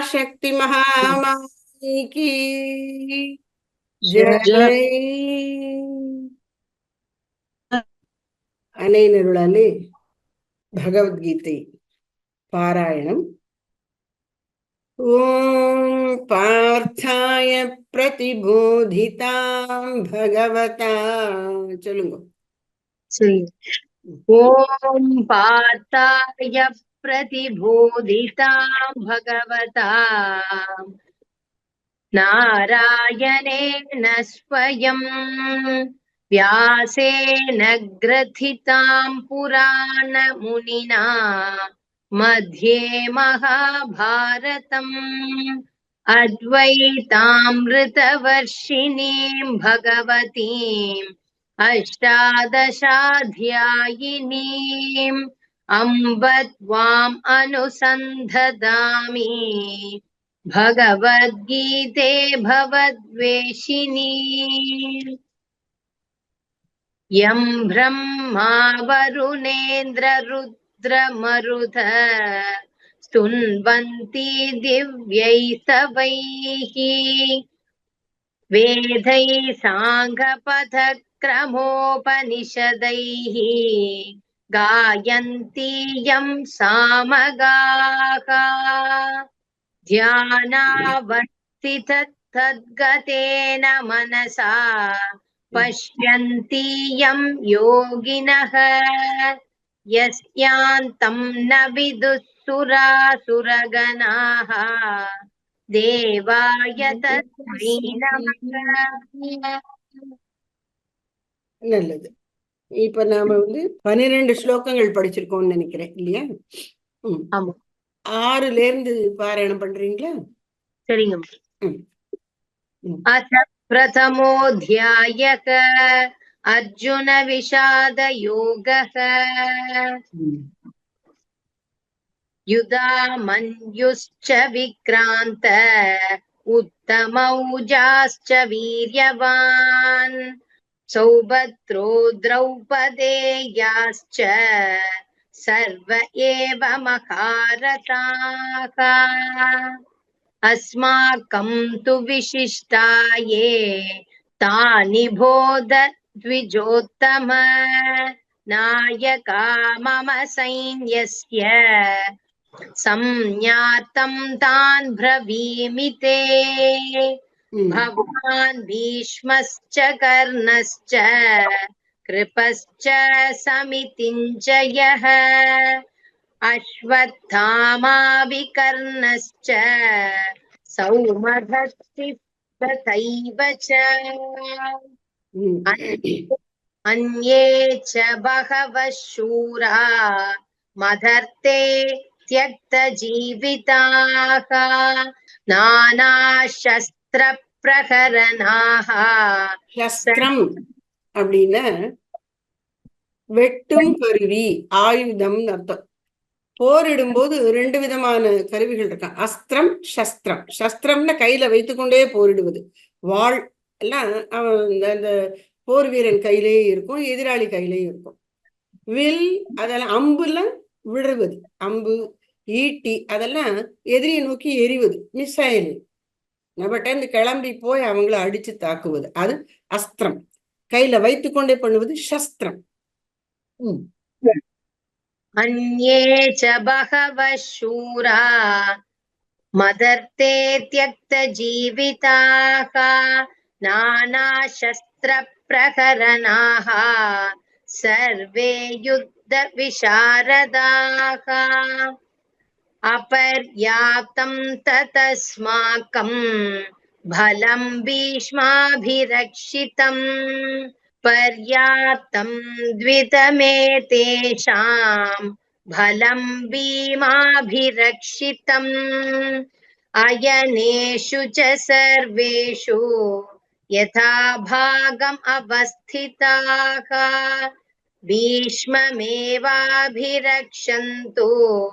शक्ति महामारी की। जय अने भगवदगी पारायण ओं पार्था प्रतिबोधिता भगवता। चलो। ओम हम्म। पार्थाय प्रतिबोधितां भगवता। नारायणेन स्वयं व्यासेन ग्रथितां पुराणमुनिना मध्ये महाभारतम् अद्वैतामृतवर्षिणीं भगवतीम् अष्टादशाध्यायिनीम् अम्ब त्वाम् अनुसन्धदामि। भगवद्गीते भवद्वेषिणी। यं ब्रह्मा वरुणेन्द्ररुद्रमरुध। स्तुन्वन्ति दिव्यैस्तवैः वेदैः साङ्गपथक्रमोपनिषदैः गायन्ति यं सामगाः ध्यानावर्तितद्गतेन मनसा पश्यन्ति यं योगिनः यस्यान्तं न विदुःसुरासुरगणाः देवाय तस्मै नमः நல்லது இப்ப நாம வந்து பன்னிரெண்டு ஸ்லோகங்கள் படிச்சிருக்கோம்னு நினைக்கிறேன் இல்லையா? ஆமா. ஆறுல இருந்து பாராயணம் பண்றீங்களா? சரிங்க. அத பிரதமோத்தியாயக அர்ஜுன விஷாத யோக யுதா மஞ்சுஷ்ச விக்ராந்த உத்தமௌஜாஸ்ச வீரியவான் सौभद्रो द्रौपदेयाश्च सर्व एव महारथाः अस्माकं तु विशिष्टाये तानि बोध द्विजोत्तम नायका मम सैन्यस्य संज्ञातं तान् ब्रवीमि ते. भगवान् भीष्मश्च कर्णश्च कृपश्च समितिञ्जयः अश्वत्थामाविकर्णश्च सौमधस्ति तथैव च अन्ये च बहवः शूरा मदर्थे त्यक्तजीविताः नानाशस्त्रप्रहरणाः சஸ்திரம் அப்படின்னா வெட்டும் கருவி ஆயுதம் அர்த்தம். போரிடும்போது ரெண்டு விதமான கருவிகள் இருக்கா? அஸ்திரம் சஸ்திரம். சஸ்திரம்னு கையில வைத்துக்கொண்டே போரிடுவது. வாள் எல்லாம் அவன் இந்த- அந்த போர் வீரன் கையிலேயே இருக்கும் எதிராளி கையிலேயும் இருக்கும். வில் அதெல்லாம் அம்புல விழுவது. அம்பு ஈட்டி அதெல்லாம் எதிரியை நோக்கி எரிவது மிசைல். நம்மகிட்டேருந்து கிளம்பி போய் அவங்கள அடிச்சு தாக்குவது. அது அஸ்திரம். கையில வைத்து கொண்டே பண்ணுவது சஸ்திரம். அந்நே பகவ சூரா மதர்த்தே தியக்த ஜீவிதாக நானா சஸ்திர பிரகரணாக சர்வே யுத்த விசாரதாக. अपर्याप्तं ततस्माकं बलं भीष्माभिरक्षितम् पर्याप्तं द्वितमेतेषां फलं भीमाभिरक्षितम्। अयनेषु च सर्वेषु यथा भागम् अवस्थिताः। भीष्ममेवाभिरक्षन्तु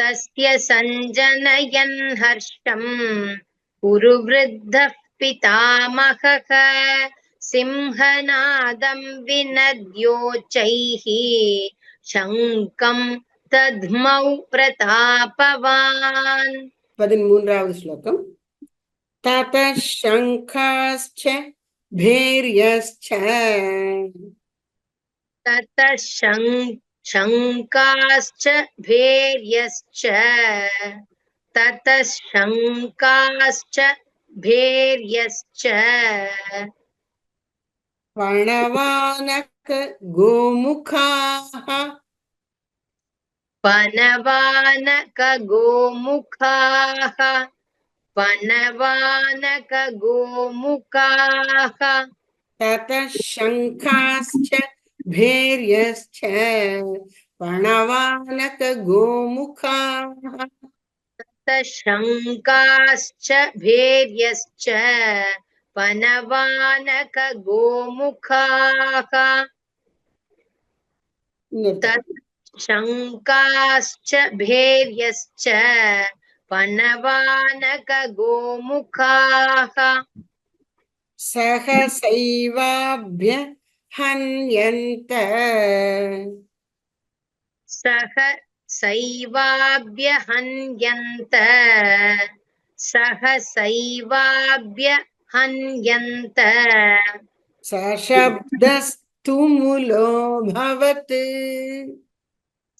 तस्य हर्षम। हर्षम् पितामह सिंहनाद सिंहनादं विनद्योचैः तद्मौ प्रतापवान्। ततः भैर्यश्च। शङ्काश्च भैर्यश्च। ततः शङ्काश्च भैर्यश्च। पणवानक गोमुखाः। पनवानकगोमुखाः पनवानकगोमुखाः ततः शङ्खाश्च भैर्यश्च पणवानक गोमुखाः शङ्काश्च भैर्यश्च पनवानकगोमुखाः तत् शङ्काश्च भैर्यश्च पनवानकगोमुखाः सहसैवाभ्य हन्यन्त। सह सैवाभ्यहन्यन्त। सह सैवाभ्यहन्यन्त। सशब्दस्तुमुलोऽभवत्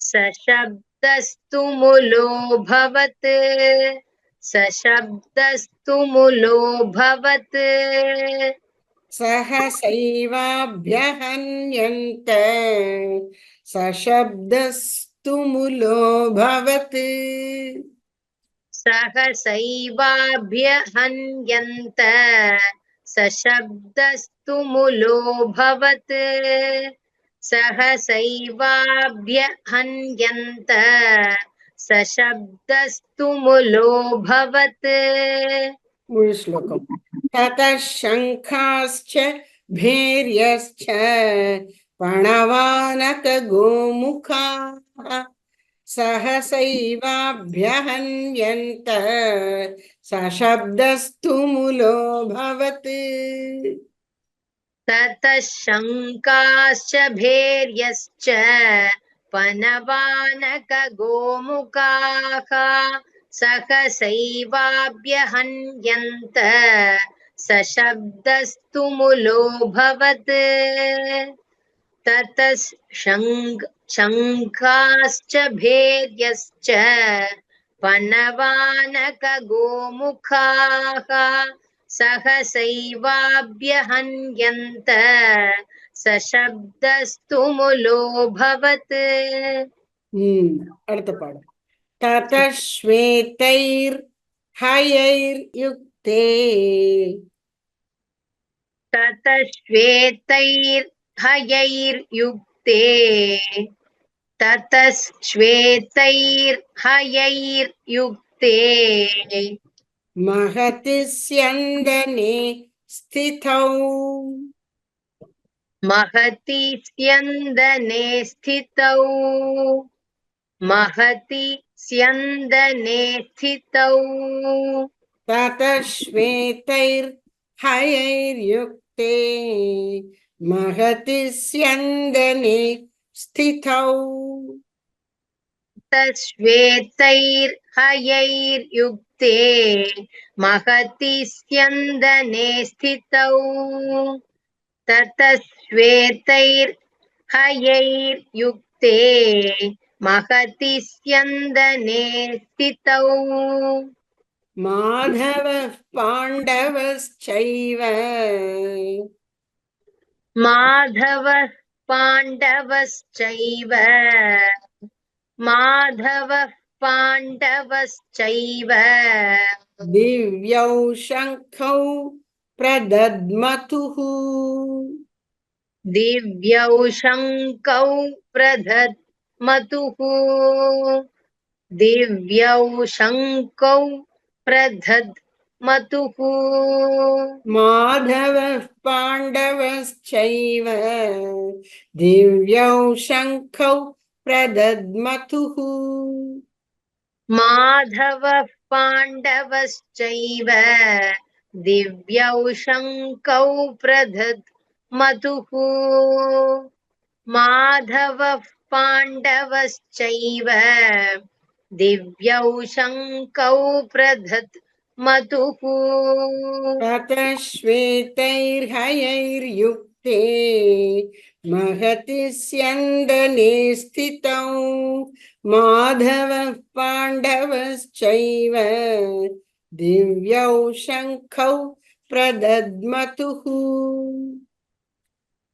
सशब्दस्तु मुलोऽभवत् सशब्दस्तु मुलोऽभवत् सहसैवाभ्यहन्यन्त। सशब्दस्तुमुलोऽभवत् सहसैवाभ्यहन्यन्त। सशब्दस्तु मुलो मुलोऽभवत् सहसैवाभ्यहन्यन्त। सशब्दस्तु मुलोऽभवत् मुळु श्लोकम्। ततः शङ्खाश्च भैर्यश्च पणवानकगोमुखाः सहसैवाभ्यहन्यन्त सशब्दस्तु मुलोऽभवत् ततः शङ्काश्च भैर्यश्च पनवानकगोमुखाः सहसैवाभ्यहन्यन्त सशब्दस्तु मुलो भवत् ततः शङ् शङ्खाश्च भेद्यश्च वनवानकगोमुखाः सहसैवाभ्यहन्यन्त सशब्दस्तु मुलो भवत् अर्थपाठ ततः श्वेतैर्हयैर्युक् ततः श्वेतैर्हयैर्युक्ते ततः श्वेतैर्हयैर्युक्ते महति स्यन्दने स्थितौ। महति स्यन्दने स्थितौ। महति स्यन्दने स्थितौ। ततः श्वेतैर्हयैर्युक्ते महति स्यन्दने स्थितौ। श्वेतैर्हयैर्युक्ते महति स्यन्दने स्थितौ। ततः श्वेतैर्हयैर्युक्ते महति स्यन्दने स्थितौ। माधवः पाण्डवश्चैव। माधवः पाण्डवश्चैव। माधवः पाण्डवश्चैव। दिव्यौ शङ्खौ प्रदद्मतुः। दिव्यौ शङ्कौ प्रधत्मतुः दिव्यौ शङ्कौ प्रदद् मतुः माधवः पाण्डवश्चैव दिव्यौ शङ्खौ प्रदद्मतुः माधवः पाण्डवश्चैव दिव्यौ शङ्कौ प्रदद् मतुः माधवः पाण्डवश्चैव दिव्यौ शङ्कौ प्रदद् मतुः ततः श्वेतैर्हयैर्युक्ते महति स्यन्दने स्थितौ माधवः पाण्डवश्चैव दिव्यौ शङ्खौ प्रदद्मतुः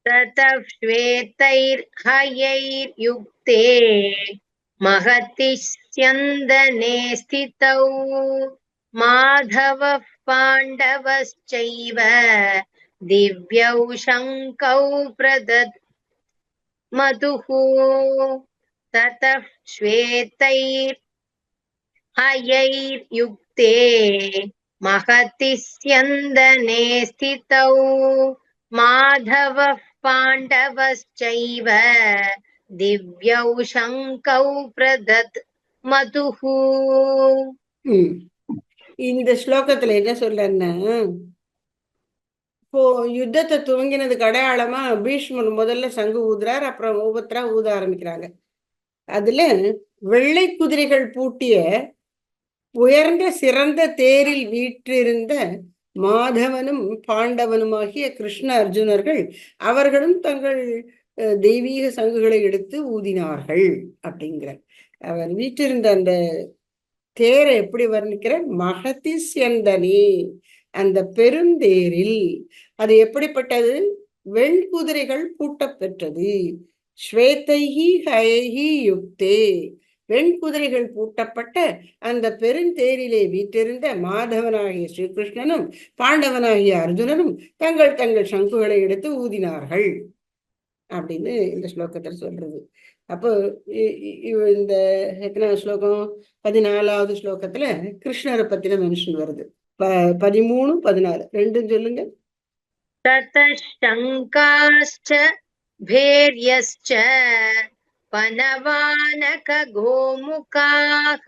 ततः श्वेतैर्हयैर्युक्ते महति स्यन्दने स्थितौ। माधवः पाण्डवश्चैव दिव्यौ शङ्कौ प्रदद् मधुः। ततः श्वेतैर्हयैर्युक्ते महति स्यन्दने स्थितौ। माधवः पाण्डवश्चैव दिव्यौ शङ्कौ प्रदत् मधुः ம். இந்த ஸ்லோகத்துல என்ன சொல்றேன்னா இப்போ யுத்தத்தை துவங்கினதுக்கு அடையாளமா பீஷ்மர் முதல்ல சங்கு ஊதுறார் அப்புறம் ஒவ்வொருத்தரா ஊத ஆரம்பிக்கிறாங்க அதுல வெள்ளை குதிரைகள் பூட்டிய உயர்ந்த சிறந்த தேரில் வீற்றிருந்த மாதவனும் பாண்டவனுமாகிய கிருஷ்ண அர்ஜுனர்கள் அவர்களும் தங்கள் அஹ், தெய்வீக சங்குகளை எடுத்து ஊதினார்கள் அப்படிங்கிற அவர் வீற்றிருந்த அந்த தேரை எப்படி வர்ணிக்கிறார்? மகதி அந்த பெருந்தேரில் அது எப்படிப்பட்டது? வெண்குதிரைகள் குதிரைகள் பெற்றது ஸ்வேத்தைகி ஹயகி யுக்தே. வெண்குதிரைகள் பூட்டப்பட்ட அந்த பெருந்தேரிலே வீட்டிருந்த மாதவனாகிய ஸ்ரீகிருஷ்ணனும் பாண்டவனாகிய அர்ஜுனனும் தங்கள் தங்கள் சங்குகளை எடுத்து ஊதினார்கள். அப்படின்னு இந்த ஸ்லோகத்தில் சொல்றது அப்போ இ- இ- இவ- இந்த எத்தனாவது ஸ்லோகம் பதினாலாவது ஸ்லோகத்துல கிருஷ்ணரை பத்தின மென்ஷன் வருது ப பதிமூணு பதினாலு ரெண்டும் சொல்லுங்க ततः शङ्काश्च भैर्यश्च पनवानकगोमुखाः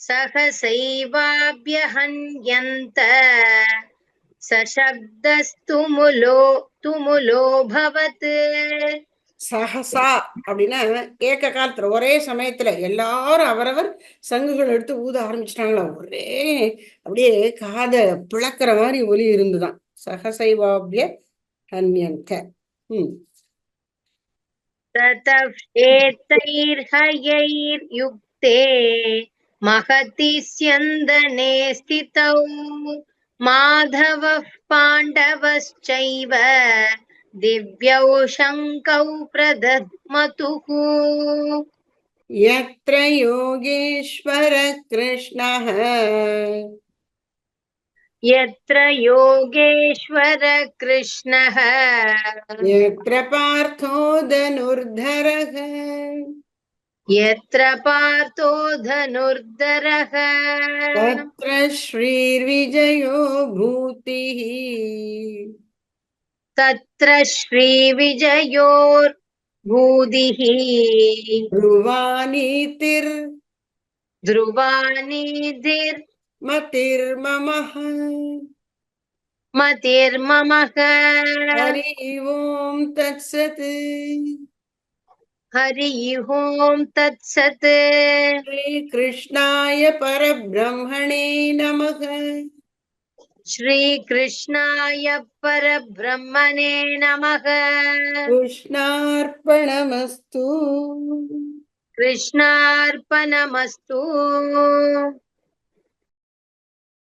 सहसैवाभ्यहन्यन्त துமுலோபவத். சஹசா அப்படின்னா ஏக்க காலத்துல ஒரே சமயத்துல எல்லாரும் அவரவர் சங்குகள் எடுத்து ஊத ஆரம்பிச்சிட்டாங்களா. ஒரே அப்படியே காத பிளக்கிற மாதிரி ஒலி இருந்துதான். சகசைவாபிய ஹன்யங்க ம். யுக்தே மகதி ஸ்யந்தனே ஸ்திதௌ. माधवः पाण्डवश्चैव दिव्यौ शङ्कौ प्रदद्मतुः यत्र योगेश्वर कृष्णः। यत्र योगेश्वर कृष्णः। यत्र पार्थो धनुर्धरः। यत्र पार्थो धनुर्धरः। तत्र श्रीर्विजयो भूतिः। तत्र श्रीविजयोर्भूदिः ध्रुवानीतिर्। ध्रुवानिधिर् मतिर्ममः मतिर्ममः। हरि ओम् तत्सत्। हरि ओम तत्सत्। श्रीकृष्णाय परब्रह्मणे नमः। श्रीकृष्णाय परब्रह्मणे नमः। कृष्णार्पणमस्तु। कृष्णार्पणमस्तु।